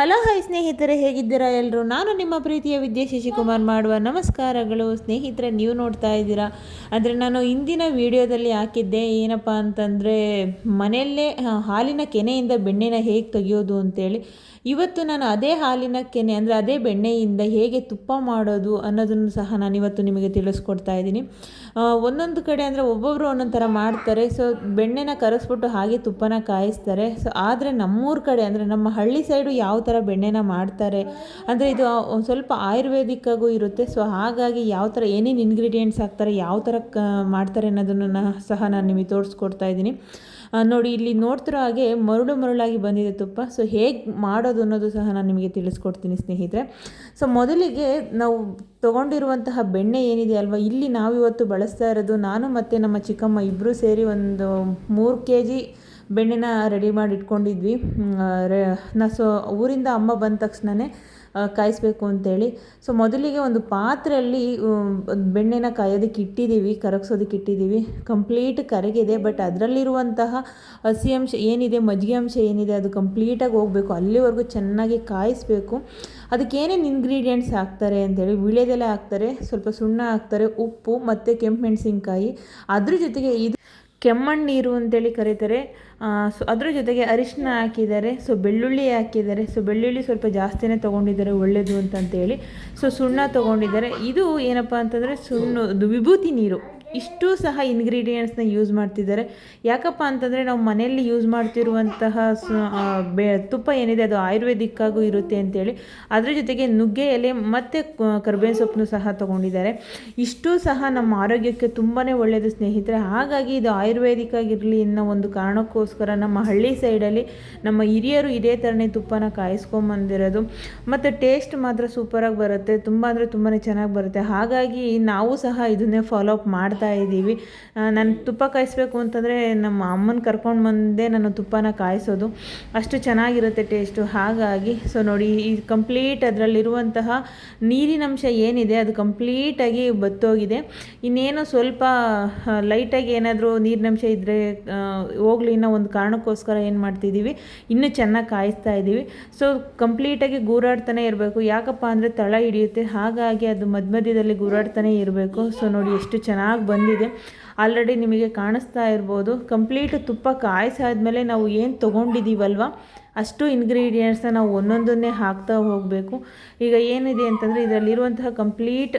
Hello high ಸ್ನೇಹಿತರೆ, ಹೇಗಿದ್ದೀರಾ ಎಲ್ಲರೂ ನಾನು ನಿಮ್ಮ ಪ್ರೀತಿಯ ವಿದ್ಯಾ ಶಶಿಕುಮಾರ್ ಮಾಡುವ ನಮಸ್ಕಾರಗಳು. ಸ್ನೇಹಿತರೆ, ನೀವು ನೋಡ್ತಾ ಇದ್ದೀರಾ? ಅಂದರೆ ನಾನು ಇಂದಿನ ವಿಡಿಯೋದಲ್ಲಿ ಹಾಕಿದ್ದೆ, ಏನಪ್ಪ ಅಂತಂದರೆ, ಮನೆಯಲ್ಲೇ ಹಾಲಿನ ಕೆನೆಯಿಂದ ಬೆಣ್ಣೆನ ಹೇಗೆ ತೆಗೆಯೋದು ಅಂತೇಳಿ. ಇವತ್ತು ನಾನು ಅದೇ ಹಾಲಿನ ಕೆನೆ, ಅಂದರೆ ಅದೇ ಬೆಣ್ಣೆಯಿಂದ ಹೇಗೆ ತುಪ್ಪ ಮಾಡೋದು ಅನ್ನೋದನ್ನು ಸಹ ನಾನು ಇವತ್ತು ನಿಮಗೆ ತಿಳಿಸ್ಕೊಡ್ತಾ ಇದ್ದೀನಿ. ಒಂದೊಂದು ಕಡೆ ಅಂದರೆ ಒಬ್ಬೊಬ್ಬರು ಒಂದೊಂದು ಥರ ಮಾಡ್ತಾರೆ. ಸೊ, ಬೆಣ್ಣೆನ ಕರೆಸ್ಬಿಟ್ಟು ಹಾಗೆ ತುಪ್ಪನ ಕಾಯಿಸ್ತಾರೆ. ಸೊ, ಆದರೆ ನಮ್ಮೂರ ಕಡೆ ಅಂದರೆ ನಮ್ಮ ಹಳ್ಳಿ ಸೈಡು ಯಾವ ಥರ ಬೆಣ್ಣೆನ ಮಾಡ್ತಾರೆ. ಅಂದರೆ ಇದು ಒಂದು ಸ್ವಲ್ಪ ಆಯುರ್ವೇದಿಕ್ಕಾಗೂ ಇರುತ್ತೆ. ಸೊ ಹಾಗಾಗಿ ಯಾವ ಥರ ಏನೇನು ಇಂಗ್ರೀಡಿಯೆಂಟ್ಸ್ ಹಾಕ್ತಾರೆ, ಯಾವ ಥರ ಕ, ಮಾಡ್ತಾರೆ ಅನ್ನೋದನ್ನು ಸಹ ನಾನು ನಿಮಗೆ ತೋರಿಸ್ಕೊಡ್ತಾ ಇದ್ದೀನಿ. ನೋಡಿ, ಇಲ್ಲಿ ನೋಡ್ತಿರೋ ಹಾಗೆ ಮರಳು ಮರಳಾಗಿ ಬಂದಿದೆ ತುಪ್ಪ. ಸೊ ಹೇಗೆ ಮಾಡೋದು ಅನ್ನೋದು ಸಹ ನಾನು ನಿಮಗೆ ತಿಳಿಸ್ಕೊಡ್ತೀನಿ ಸ್ನೇಹಿತರೆ. ಸೊ ಮೊದಲಿಗೆ ನಾವು ತೊಗೊಂಡಿರುವಂತಹ ಬೆಣ್ಣೆ ಏನಿದೆ ಅಲ್ವಾ, ಇಲ್ಲಿ ನಾವಿವತ್ತು ಬಳಸ್ತಾ ಇರೋದು ನಾನು ಮತ್ತು ನಮ್ಮ ಚಿಕ್ಕಮ್ಮ ಇಬ್ಬರು ಸೇರಿ ಒಂದು ಮೂರು ಕೆ ಜಿ ಬೆಣ್ಣೆನ ರೆಡಿ ಮಾಡಿ ಇಟ್ಕೊಂಡಿದ್ವಿ ನಾ, ಸೊ, ಊರಿಂದ ಅಮ್ಮ ಬಂದ ತಕ್ಷಣವೇ ಕಾಯಿಸ್ಬೇಕು ಅಂತೇಳಿ. ಸೊ, ಮೊದಲಿಗೆ ಒಂದು ಪಾತ್ರೆಯಲ್ಲಿ ಬೆಣ್ಣೆನ ಕಾಯೋದಕ್ಕೆ ಇಟ್ಟಿದ್ದೀವಿ, ಕರಗಿಸೋದಕ್ಕೆ ಇಟ್ಟಿದ್ದೀವಿ. ಕಂಪ್ಲೀಟ್ ಕರಗಿದೆ ಬಟ್ ಅದರಲ್ಲಿರುವಂತಹ ಹಸಿ ಅಂಶ ಏನಿದೆ, ಮಜ್ಜಿಗೆ ಅಂಶ ಏನಿದೆ, ಅದು ಕಂಪ್ಲೀಟಾಗಿ ಹೋಗಬೇಕು. ಅಲ್ಲಿವರೆಗೂ ಚೆನ್ನಾಗಿ ಕಾಯಿಸ್ಬೇಕು. ಅದಕ್ಕೆ ಏನೇನು ಇಂಗ್ರೀಡಿಯೆಂಟ್ಸ್ ಹಾಕ್ತಾರೆ ಅಂತೇಳಿ ವಿಳೆದೆಲೆ ಹಾಕ್ತಾರೆ, ಸ್ವಲ್ಪ ಸುಣ್ಣ ಹಾಕ್ತಾರೆ, ಉಪ್ಪು ಮತ್ತು ಕೆಂಪು ಮೆಣಸಿನ್ಕಾಯಿ. ಅದ್ರ ಜೊತೆಗೆ ಇದು ಕೆಮ್ಮಣ್ಣು ನೀರು ಅಂತೇಳಿ ಕರೀತಾರೆ. ಸೊ ಅದ್ರ ಜೊತೆಗೆ ಅರಿಶಿನ ಹಾಕಿದ್ದಾರೆ, ಸೊ ಬೆಳ್ಳುಳ್ಳಿ ಹಾಕಿದ್ದಾರೆ. ಸೊ ಬೆಳ್ಳುಳ್ಳಿ ಸ್ವಲ್ಪ ಜಾಸ್ತಿನೇ ತೊಗೊಂಡಿದ್ದಾರೆ ಒಳ್ಳೆಯದು ಅಂತಂತೇಳಿ. ಸೊ ಸುಣ್ಣ ತೊಗೊಂಡಿದ್ದಾರೆ. ಇದು ಏನಪ್ಪ ಅಂತಂದರೆ ಸುಣ್ಣ ವಿಭೂತಿ ನೀರು. ಇಷ್ಟು ಸಹ ಇಂಗ್ರೀಡಿಯೆಂಟ್ಸ್ನ ಯೂಸ್ ಮಾಡ್ತಿದ್ದಾರೆ. ಯಾಕಪ್ಪ ಅಂತಂದರೆ ನಾವು ಮನೆಯಲ್ಲಿ ಯೂಸ್ ಮಾಡ್ತಿರುವಂತಹ ಬೆ, ತುಪ್ಪ ಏನಿದೆ ಅದು ಆಯುರ್ವೇದಿಕ್ಕಾಗೂ ಇರುತ್ತೆ ಅಂತೇಳಿ. ಅದರ ಜೊತೆಗೆ ನುಗ್ಗೆ ಎಲೆ ಮತ್ತು ಕರ್ಬೇವಿನ ಸೊಪ್ಪನ್ನು ಸಹ ತೊಗೊಂಡಿದ್ದಾರೆ. ಇಷ್ಟು ಸಹ ನಮ್ಮ ಆರೋಗ್ಯಕ್ಕೆ ತುಂಬಾ ಒಳ್ಳೆಯದು ಸ್ನೇಹಿತರೆ. ಹಾಗಾಗಿ ಇದು ಆಯುರ್ವೇದಿಕ್ ಆಗಿರಲಿ ಅನ್ನೋ ಒಂದು ಕಾರಣಕ್ಕೋಸ್ಕರ ನಮ್ಮ ಹಳ್ಳಿ ಸೈಡಲ್ಲಿ ನಮ್ಮ ಹಿರಿಯರು ಇದೇ ಥರನೇ ತುಪ್ಪನ ಕಾಯಿಸ್ಕೊಂಬಂದಿರೋದು. ಮತ್ತು ಟೇಸ್ಟ್ ಮಾತ್ರ ಸೂಪರಾಗಿ ಬರುತ್ತೆ. ತುಂಬ ಅಂದರೆ ತುಂಬಾ ಚೆನ್ನಾಗಿ ಬರುತ್ತೆ. ಹಾಗಾಗಿ ನಾವು ಸಹ ಇದನ್ನೇ ಫಾಲೋ ಅಪ್ ಮಾಡ್ತಾ ಇದ್ದೀವಿ. ನಾನು ತುಪ್ಪ ಕಾಯಿಸ್ಬೇಕು ಅಂತಂದರೆ ನಮ್ಮ ಅಮ್ಮನ ಕರ್ಕೊಂಡು ಬಂದೇ ನಾನು ತುಪ್ಪನ ಕಾಯಿಸೋದು. ಅಷ್ಟು ಚೆನ್ನಾಗಿರುತ್ತೆ ಟೇಸ್ಟು ಹಾಗಾಗಿ ಸೊ ನೋಡಿ, ಈ ಕಂಪ್ಲೀಟ್ ಅದರಲ್ಲಿರುವಂತಹ ನೀರಿನಂಶ ಏನಿದೆ, ಅದು ಕಂಪ್ಲೀಟಾಗಿ ಬತ್ತೋಗಿದೆ. ಇನ್ನೇನು ಸ್ವಲ್ಪ ಲೈಟಾಗಿ ಏನಾದರೂ ನೀರಿನಂಶ ಇದ್ದರೆ ಹೋಗಲಿ ಅನ್ನೋ ಒಂದು ಕಾರಣಕ್ಕೋಸ್ಕರ ಏನು ಮಾಡ್ತಿದ್ದೀವಿ, ಇನ್ನೂ ಚೆನ್ನಾಗಿ ಕಾಯಿಸ್ತಾ ಇದ್ದೀವಿ. ಸೊ ಕಂಪ್ಲೀಟಾಗಿ ಗೂರಾಡ್ತಾನೆ ಇರಬೇಕು. ಯಾಕಪ್ಪ ಅಂದರೆ ತಳ ಹಿಡಿಯುತ್ತೆ. ಹಾಗಾಗಿ ಅದು ಮಧ್ಯ ಮಧ್ಯದಲ್ಲಿ ಗೂರಾಡ್ತಾನೆ ಇರಬೇಕು. ಸೊ ನೋಡಿ, ಎಷ್ಟು ಚೆನ್ನಾಗಿ ಬಂದಿದೆ. ಆಲ್ರೆಡಿ ನಿಮಗೆ ಕಾಣಿಸ್ತಾ ಇರ್ಬೋದು. ಕಂಪ್ಲೀಟ್ ತುಪ್ಪ ಕಾಯಿಸಾದ್ಮೇಲೆ ನಾವು ಏನು ತೊಗೊಂಡಿದ್ದೀವಲ್ವ ಅಷ್ಟು ಇಂಗ್ರೀಡಿಯೆಂಟ್ಸ್ನ ನಾವು ಒಂದೊಂದನ್ನೇ ಹಾಕ್ತಾ ಹೋಗಬೇಕು. ಈಗ ಏನಿದೆ ಅಂತಂದರೆ ಇದರಲ್ಲಿರುವಂತಹ ಕಂಪ್ಲೀಟ್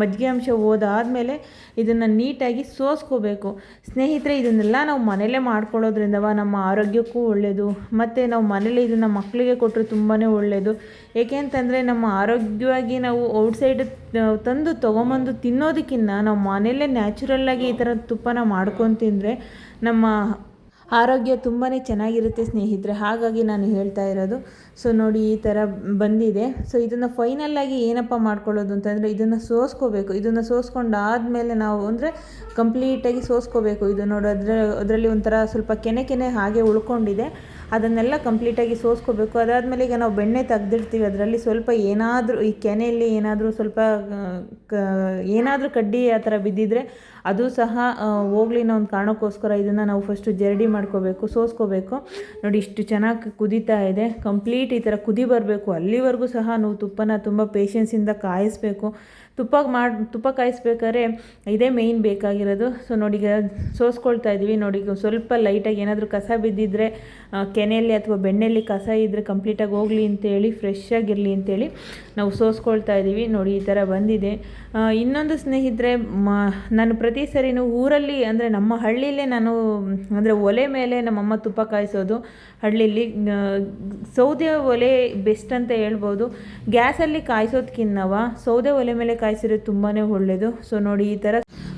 ಮಜ್ಜಿಗೆ ಅಂಶ ಹೋದಾದಮೇಲೆ ಇದನ್ನು ನೀಟಾಗಿ ಸೋಸ್ಕೋಬೇಕು. ಸ್ನೇಹಿತರೆ, ಇದನ್ನೆಲ್ಲ ನಾವು ಮನೇಲೇ ಮಾಡ್ಕೊಳ್ಳೋದ್ರಿಂದ ನಮ್ಮ ಆರೋಗ್ಯಕ್ಕೂ ಒಳ್ಳೆಯದು ಮತ್ತು ನಾವು ಮನೇಲಿ ಇದನ್ನು ಮಕ್ಕಳಿಗೆ ಕೊಟ್ಟರೆ ತುಂಬಾ ಒಳ್ಳೆಯದು ಏಕೆ ಅಂತಂದರೆ ನಮ್ಮ ಆರೋಗ್ಯವಾಗಿ ನಾವು ಔಟ್ಸೈಡ್ ತಂದು ತೊಗೊಂಬಂದು ತಿನ್ನೋದಕ್ಕಿಂತ ನಾವು ಮನೆಯಲ್ಲೇ ನ್ಯಾಚುರಲ್ಲಾಗಿ ಈ ಥರ ತುಪ್ಪನ ಮಾಡ್ಕೊಂಡು ತಿಂದರೆ ನಮ್ಮ ಆರೋಗ್ಯ ತುಂಬಾ ಚೆನ್ನಾಗಿರುತ್ತೆ ಸ್ನೇಹಿತರೆ, ಹಾಗಾಗಿ ನಾನು ಹೇಳ್ತಾ ಇರೋದು. ಸೊ ನೋಡಿ ಈ ಥರ ಬಂದಿದೆ. ಸೊ ಇದನ್ನು ಫೈನಲ್ಲಾಗಿ ಏನಪ್ಪ ಮಾಡ್ಕೊಳ್ಳೋದು ಅಂತಂದರೆ, ಇದನ್ನು ಸೋಸ್ಕೋಬೇಕು. ಇದನ್ನು ಸೋಸ್ಕೊಂಡಾದಮೇಲೆ ನಾವು ಅಂದರೆ ಕಂಪ್ಲೀಟಾಗಿ ಸೋಸ್ಕೋಬೇಕು. ಇದು ನೋಡಿ, ಅದರ, ಅದರಲ್ಲಿ ಒಂಥರ ಸ್ವಲ್ಪ ಕೆನೆ ಕೆನೆ ಹಾಗೆ ಉಳ್ಕೊಂಡಿದೆ. ಅದನ್ನೆಲ್ಲ ಕಂಪ್ಲೀಟಾಗಿ ಸೋಸ್ಕೋಬೇಕು. ಅದಾದಮೇಲೆ ಈಗ ನಾವು ಬೆಣ್ಣೆ ತೆಗ್ದಿರ್ತೀವಿ ಅದರಲ್ಲಿ ಸ್ವಲ್ಪ ಏನಾದರೂ, ಈ ಕೆನೆಯಲ್ಲಿ ಏನಾದರೂ ಸ್ವಲ್ಪ ಏನಾದರೂ ಕಡ್ಡಿ ಆ ಥರ ಬಿದ್ದಿದ್ರೆ ಅದು ಸಹ ಹೋಗ್ಲಿ ಅನ್ನೋ ಒಂದು ಕಾರಣಕ್ಕೋಸ್ಕರ ಇದನ್ನು ನಾವು ಫಸ್ಟು ಜರಡಿ ಮಾಡ್ಕೋಬೇಕು, ಸೋಸ್ಕೋಬೇಕು. ನೋಡಿ, ಇಷ್ಟು ಚೆನ್ನಾಗಿ ಕುದೀತಾ ಇದೆ. ಕಂಪ್ಲೀಟ್ ಈ ಥರ ಕುದಿ ಬರಬೇಕು. ಅಲ್ಲಿವರೆಗೂ ಸಹ ನಾವು ತುಪ್ಪನ ತುಂಬ ಪೇಷನ್ಸಿಂದ ಕಾಯಿಸ್ಬೇಕು. ತುಪ್ಪ ಮಾಡಿ, ತುಪ್ಪ ಕಾಯಿಸ್ಬೇಕಾದ್ರೆ ಇದೇ ಮೇಯ್ನ್ ಬೇಕಾಗಿರೋದು. ಸೊ ನೋಡಿ ಸೋಸ್ಕೊಳ್ತಾ ಇದ್ದೀವಿ ನೋಡಿ ಸ್ವಲ್ಪ ಲೈಟಾಗಿ ಏನಾದರೂ ಕಸ ಬಿದ್ದಿದ್ರೆ ಕೆನೆಯಲ್ಲಿ ಅಥವಾ ಬೆಣ್ಣೆಯಲ್ಲಿ ಕಸ ಇದ್ದರೆ ಕಂಪ್ಲೀಟಾಗಿ ಹೋಗಲಿ ಅಂತೇಳಿ ಫ್ರೆಶ್ ಆಗಿರಲಿ ಅಂತೇಳಿ ನಾವು ಸೋಸ್ಕೊಳ್ತಾ ಇದ್ದೀವಿ ನೋಡಿ, ಈ ಥರ ಬಂದಿದೆ. ಇನ್ನೊಂದು ಸ್ನೇಹಿತರೆ, ಮ, ನಾನು ಪ್ರತಿ ಸರಿನೂ ಊರಲ್ಲಿ ಅಂದರೆ ನಮ್ಮ ಹಳ್ಳಿಲೇ ನಾನು ಅಂದರೆ ಒಲೆ ಮೇಲೆ ನಮ್ಮಮ್ಮ ತುಪ್ಪ ಕಾಯಿಸೋದು, ಹಳ್ಳಿಲಿ ಸೌದೆ ಒಲೆ ಬೆಸ್ಟ್ ಅಂತ ಹೇಳ್ಬೋದು. ಗ್ಯಾಸಲ್ಲಿ ಕಾಯಿಸೋದ್ಕಿನ್ನವ ಸೌದೆ ಒಲೆ ಮೇಲೆ ಕಾಯಿಸಿರೋದು ತುಂಬಾ ಒಳ್ಳೆಯದು ಸೊ ನೋಡಿ ಈ ಥರ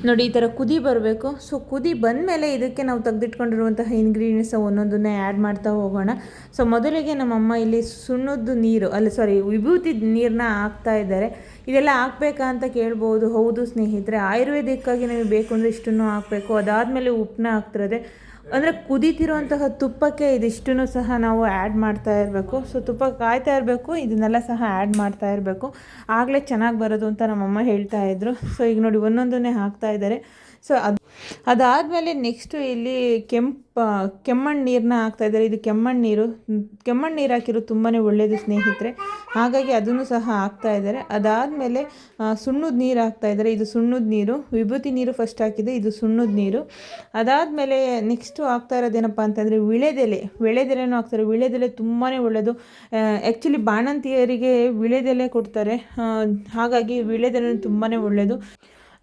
ನೋಡಿ, ಈ ಥರ ಕುದಿ ಬರಬೇಕು. ಸೊ ಕುದಿ ಬಂದಮೇಲೆ ಇದಕ್ಕೆ ನಾವು ತೆಗೆದಿಟ್ಕೊಂಡಿರುವಂತಹ ಇಂಗ್ರೀಡಿಯೆಂಟ್ಸ್ ಒಂದೊಂದನ್ನೇ ಆ್ಯಡ್ ಮಾಡ್ತಾ ಹೋಗೋಣ. ಸೊ ಮೊದಲಿಗೆ ನಮ್ಮಮ್ಮ ಇಲ್ಲಿ ಸುಣ್ಣದ್ದು ನೀರು, ಅಲ್ಲ ಸಾರಿ ವಿಭೂತಿ ನೀರನ್ನ ಹಾಕ್ತಾ ಇದ್ದಾರೆ. ಇದೆಲ್ಲ ಹಾಕ್ಬೇಕಾ ಅಂತ ಕೇಳ್ಬೋದು. ಹೌದು ಸ್ನೇಹಿತರೆ, ಆಯುರ್ವೇದಿಕ್ಕಾಗಿ ನಮಗೆ ಬೇಕು ಅಂದರೆ ಇಷ್ಟನ್ನು ಹಾಕಬೇಕು. ಅದಾದಮೇಲೆ ಉಪ್ಪನ್ನ ಹಾಕ್ತಿರೋದೆ ಅಂದರೆ ಕುದೀತಿರುವಂತಹ ತುಪ್ಪಕ್ಕೆ ಇದಿಷ್ಟನ್ನು ಸಹ ನಾವು ಆ್ಯಡ್ ಮಾಡ್ತಾ ಇರಬೇಕು. ಸೊ ತುಪ್ಪ ಕಾಯ್ತಾ ಇರಬೇಕು, ಇದನ್ನೆಲ್ಲ ಸಹ ಆ್ಯಡ್ ಮಾಡ್ತಾ ಇರಬೇಕು. ಆಗಲೇ ಚೆನ್ನಾಗಿ ಬರೋದು ಅಂತ ನಮ್ಮಮ್ಮ ಹೇಳ್ತಾ ಇದ್ರು. ಸೊ ಈಗ ನೋಡಿ ಒಂದೊಂದನ್ನೇ ಹಾಕ್ತಾ ಇದ್ದಾರೆ. ಸೊ ಅದು ಅದಾದಮೇಲೆ ನೆಕ್ಸ್ಟು ಇಲ್ಲಿ ಕೆಂಪು ಕೆಮ್ಮಣ್ಣು ನೀರನ್ನ ಹಾಕ್ತಾಯಿದ್ದಾರೆ ಇದು ಕೆಮ್ಮಣ್ಣು ನೀರು. ಕೆಮ್ಮಣ್ಣು ನೀರು ಹಾಕಿರೋ ತುಂಬಾ ಒಳ್ಳೆಯದು ಸ್ನೇಹಿತರೆ. ಹಾಗಾಗಿ ಅದನ್ನು ಸಹ ಹಾಕ್ತಾ ಇದ್ದಾರೆ. ಅದಾದಮೇಲೆ ಸುಣ್ಣದ ನೀರು ಹಾಕ್ತಾ ಇದ್ದಾರೆ. ಇದು ಸುಣ್ಣದ ನೀರು. ವಿಭೂತಿ ನೀರು ಫಸ್ಟ್ ಹಾಕಿದೆ ಇದು ಸುಣ್ಣದ ನೀರು. ಅದಾದಮೇಲೆ ನೆಕ್ಸ್ಟು ಹಾಕ್ತಾ ಇರೋದೇನಪ್ಪ ಅಂತಂದರೆ ವಿಳೆದೆಲೆ. ವಿಳೆದೆಲೆನೂ ಹಾಕ್ತಾರೆ. ವಿಳೆದೆಲೆ ತುಂಬಾ ಒಳ್ಳೆಯದು ಆ್ಯಕ್ಚುಲಿ ಬಾಣಂತಿಯರಿಗೆ ವಿಳೆದೆಲೆ ಕೊಡ್ತಾರೆ. ಹಾಗಾಗಿ ವಿಳೆದೆಲೆ ತುಂಬಾ ಒಳ್ಳೆಯದು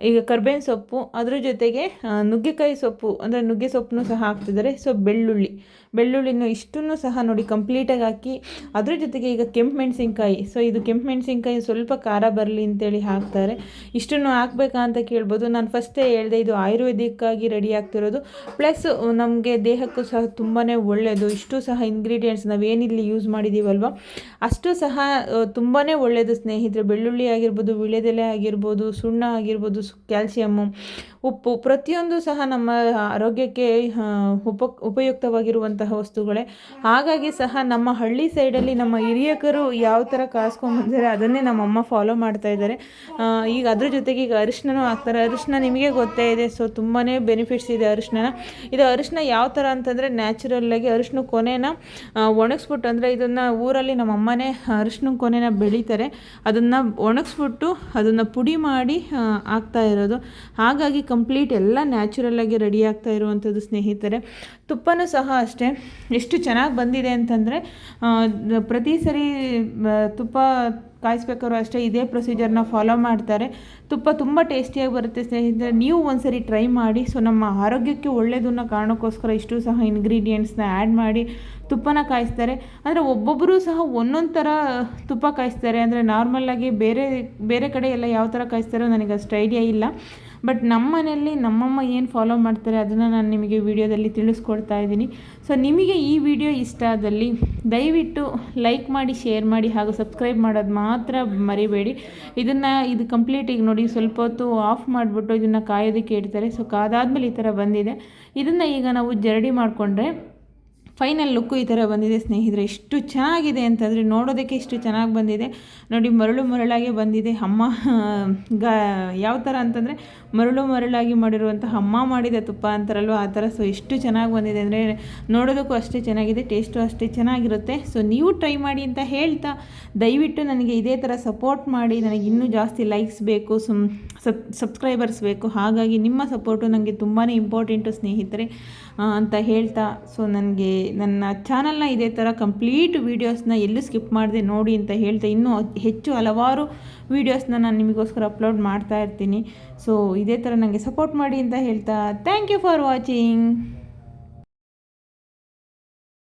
ಈಗ ಕರ್ಬೇವಿನ ಸೊಪ್ಪು ಅದ್ರ ಜೊತೆಗೆ ನುಗ್ಗೆಕಾಯಿ ಸೊಪ್ಪು ಅಂದರೆ ನುಗ್ಗೆ ಸೊಪ್ಪನ್ನು ಸಹ ಹಾಕ್ತಿದ್ದಾರೆ. ಸೊ ಬೆಳ್ಳುಳ್ಳಿ. ಬೆಳ್ಳುಳ್ಳಿನೂ ಇಷ್ಟನ್ನು ಸಹ ನೋಡಿ ಕಂಪ್ಲೀಟಾಗಿ ಹಾಕಿ ಅದ್ರ ಜೊತೆಗೆ ಈಗ ಕೆಂಪು ಮೆಣಸಿನ್ಕಾಯಿ. ಸೊ ಇದು ಕೆಂಪು ಮೆಣಸಿನ್ಕಾಯಿ ಸ್ವಲ್ಪ ಖಾರ ಬರಲಿ ಅಂತೇಳಿ ಹಾಕ್ತಾರೆ. ಇಷ್ಟನ್ನು ಹಾಕ್ಬೇಕಾ ಅಂತ ಕೇಳ್ಬೋದು. ನಾನು ಫಸ್ಟೇ ಹೇಳಿದೆ ಇದು ಆಯುರ್ವೇದಿಕ್ಕಾಗಿ ರೆಡಿ ಆಗ್ತಿರೋದು. ಪ್ಲಸ್ ನಮಗೆ ದೇಹಕ್ಕೂ ಸಹ ತುಂಬಾ ಒಳ್ಳೆಯದು ಇಷ್ಟು ಸಹ ಇಂಗ್ರೀಡಿಯೆಂಟ್ಸ್ ನಾವೇನಿಲ್ಲಿ ಯೂಸ್ ಮಾಡಿದ್ದೀವಲ್ವ ಅಷ್ಟು ಸಹ ತುಂಬಾ ಒಳ್ಳೆಯದು ಸ್ನೇಹಿತರೆ. ಬೆಳ್ಳುಳ್ಳಿ ಆಗಿರ್ಬೋದು, ವಿಳೆದೆಲೆ ಆಗಿರ್ಬೋದು, ಸುಣ್ಣ ಆಗಿರ್ಬೋದು ಕ್ಯಾಲ್ಸಿಯಮ್ಮು ಉಪ್ಪು ಪ್ರತಿಯೊಂದು ಸಹ ನಮ್ಮ ಆರೋಗ್ಯಕ್ಕೆ ಉಪ ಉಪ ಉಪಯುಕ್ತವಾಗಿರುವಂತಹ ವಸ್ತುಗಳೇ. ಹಾಗಾಗಿ ಸಹ ನಮ್ಮ ಹಳ್ಳಿ ಸೈಡಲ್ಲಿ ನಮ್ಮ ಹಿರಿಯಕರು ಯಾವ ಥರ ಕಾಸ್ಕೊಂಡ್ಬಂದಿದ್ದಾರೆ ಅದನ್ನೇ ನಮ್ಮಮ್ಮ ಫಾಲೋ ಮಾಡ್ತಾ ಇದ್ದಾರೆ. ಈಗ ಅದ್ರ ಜೊತೆಗೆ ಈಗ ಅರಿಶಿನೂ ಹಾಕ್ತಾರೆ. ಅರಿಶಿನ ನಿಮಗೆ ಗೊತ್ತೇ ಇದೆ. ಸೊ ತುಂಬಾ ಬೆನಿಫಿಟ್ಸ್ ಇದೆ ಅರಿಶಿನ ಇದು ಅರಿಶಿನ ಯಾವ ಥರ ಅಂತಂದರೆ ನ್ಯಾಚುರಲ್ಲಾಗಿ ಅರಿಶಿನ ಕೊನೆನ ಒಣಗಿಸ್ಬಿಟ್ಟು ಅಂದರೆ ಇದನ್ನು ಊರಲ್ಲಿ ನಮ್ಮ ಅಮ್ಮನೇ ಅರಿಶಿನ ಕೊನೆನ ಬೆಳೀತಾರೆ. ಅದನ್ನು ಒಣಗಿಸ್ಬಿಟ್ಟು ಅದನ್ನು ಪುಡಿ ಮಾಡಿ ಹಾಕ್ತಾ ಇರೋದು. ಹಾಗಾಗಿ ಕಂಪ್ಲೀಟ್ ಎಲ್ಲ ನ್ಯಾಚುರಲ್ಲಾಗಿ ರೆಡಿ ಆಗ್ತಾ ಇರುವಂಥದ್ದು ಸ್ನೇಹಿತರೆ. ತುಪ್ಪನೂ ಸಹ ಅಷ್ಟೇ. ಎಷ್ಟು ಚೆನ್ನಾಗಿ ಬಂದಿದೆ ಅಂತಂದರೆ ಪ್ರತಿ ಸರಿ ತುಪ್ಪ ಕಾಯಿಸ್ಬೇಕಾದ್ರೂ ಅಷ್ಟೇ ಇದೇ ಪ್ರೊಸೀಜರ್ನ ಫಾಲೋ ಮಾಡ್ತಾರೆ. ತುಪ್ಪ ತುಂಬ ಟೇಸ್ಟಿಯಾಗಿ ಬರುತ್ತೆ ಸ್ನೇಹಿತರೆ. ನೀವು ಒಂದ್ಸರಿ ಟ್ರೈ ಮಾಡಿ. ಸೊ, ನಮ್ಮ ಆರೋಗ್ಯಕ್ಕೆ ಒಳ್ಳೆಯದನ್ನ ಕಾರಣಕ್ಕೋಸ್ಕರ ಇಷ್ಟು ಸಹ ಇಂಗ್ರೀಡಿಯೆಂಟ್ಸ್ನ ಆ್ಯಡ್ ಮಾಡಿ ತುಪ್ಪನ ಕಾಯಿಸ್ತಾರೆ. ಅಂದರೆ ಒಬ್ಬೊಬ್ಬರು ಸಹ ಒಂದೊಂದು ಥರ ತುಪ್ಪ ಕಾಯಿಸ್ತಾರೆ. ಅಂದರೆ ನಾರ್ಮಲ್ಲಾಗಿ ಬೇರೆ ಬೇರೆ ಕಡೆ ಎಲ್ಲ ಯಾವ ಥರ ಕಾಯಿಸ್ತಾರೋ ನನಗೆ ಅಷ್ಟು ಐಡಿಯಾ ಇಲ್ಲ. ಬಟ್ ನಮ್ಮ ಮನೆಯಲ್ಲಿ ನಮ್ಮಮ್ಮ ಏನು ಫಾಲೋ ಮಾಡ್ತಾರೆ ಅದನ್ನು ನಾನು ನಿಮಗೆ ವಿಡಿಯೋದಲ್ಲಿ ತಿಳಿಸ್ಕೊಡ್ತಾ ಇದ್ದೀನಿ. ಸೊ ನಿಮಗೆ ಈ ವಿಡಿಯೋ ಇಷ್ಟ ಆದಲ್ಲಿ ದಯವಿಟ್ಟು ಲೈಕ್ ಮಾಡಿ ಶೇರ್ ಮಾಡಿ ಹಾಗೂ ಸಬ್ಸ್ಕ್ರೈಬ್ ಮಾಡೋದು ಮಾತ್ರ ಮರಿಬೇಡಿ. ಇದನ್ನು ಇದು ಕಂಪ್ಲೀಟ್ ಈಗ ನೋಡಿ ಸ್ವಲ್ಪ ಹೊತ್ತು ಆಫ್ ಮಾಡಿಬಿಟ್ಟು ಇದನ್ನು ಕಾಯೋದಕ್ಕೆ ಇಡ್ತಾರೆ. ಸೊ ಕಾದಾದ್ಮೇಲೆ ಈ ಥರ ಬಂದಿದೆ. ಇದನ್ನು ಈಗ ನಾವು ಜರಡಿ ಮಾಡಿಕೊಂಡ್ರೆ ಫೈನಲ್ ಲುಕ್ಕು ಈ ಥರ ಬಂದಿದೆ. ಸ್ನೇಹಿತರೆ ಎಷ್ಟು ಚೆನ್ನಾಗಿದೆ ಅಂತಂದರೆ ನೋಡೋದಕ್ಕೆ ಎಷ್ಟು ಚೆನ್ನಾಗಿ ಬಂದಿದೆ. ನೋಡಿ ಮರಳು ಮರಳಾಗೆ ಬಂದಿದೆ. ಅಮ್ಮ, ಗ, ಯಾವ ಥರ ಅಂತಂದರೆ ಮರಳು ಮರಳಾಗಿ ಮಾಡಿರುವಂತಹ ಅಮ್ಮ ಮಾಡಿದ ತುಪ್ಪ ಅಂತಾರಲ್ವ? ಆ ಥರ. ಸೊ ಎಷ್ಟು ಚೆನ್ನಾಗಿ ಬಂದಿದೆ ಅಂದರೆ ನೋಡೋದಕ್ಕೂ ಅಷ್ಟೇ ಚೆನ್ನಾಗಿದೆ ಟೇಸ್ಟು ಅಷ್ಟೇ ಚೆನ್ನಾಗಿರುತ್ತೆ. ಸೊ ನೀವು ಟ್ರೈ ಮಾಡಿ ಅಂತ ಹೇಳ್ತಾ, ದಯವಿಟ್ಟು ನನಗೆ ಇದೇ ಥರ ಸಪೋರ್ಟ್ ಮಾಡಿ. ನನಗೆ ಇನ್ನೂ ಜಾಸ್ತಿ ಲೈಕ್ಸ್ ಬೇಕು, ಸುಮ್ ಸಬ್ ಸಬ್ಸ್ಕ್ರೈಬರ್ಸ್ ಬೇಕು. ಹಾಗಾಗಿ ನಿಮ್ಮ ಸಪೋರ್ಟು ನನಗೆ ತುಂಬಾ ಇಂಪಾರ್ಟೆಂಟು ಸ್ನೇಹಿತರೆ ಅಂತ ಹೇಳ್ತಾ ಸೊ ನನಗೆ ನನ್ನ ಚಾನಲ್ನ ಇದೇ ಥರ ಕಂಪ್ಲೀಟ್ ವೀಡಿಯೋಸ್ನ ಎಲ್ಲೂ ಸ್ಕಿಪ್ ಮಾಡಿದೆ ನೋಡಿ ಅಂತ ಹೇಳ್ತಾ, ಇನ್ನೂ ಹೆಚ್ಚು ಹಲವಾರು ವೀಡಿಯೋಸ್ನ ನಾನು ನಿಮಗೋಸ್ಕರ ಅಪ್ಲೋಡ್ ಮಾಡ್ತಾ ಇರ್ತೀನಿ. ಸೊ ಇದೇ ಥರ ನನಗೆ ಸಪೋರ್ಟ್ ಮಾಡಿ ಅಂತ ಹೇಳ್ತಾ ಥ್ಯಾಂಕ್ ಯು ಫಾರ್ ವಾಚಿಂಗ್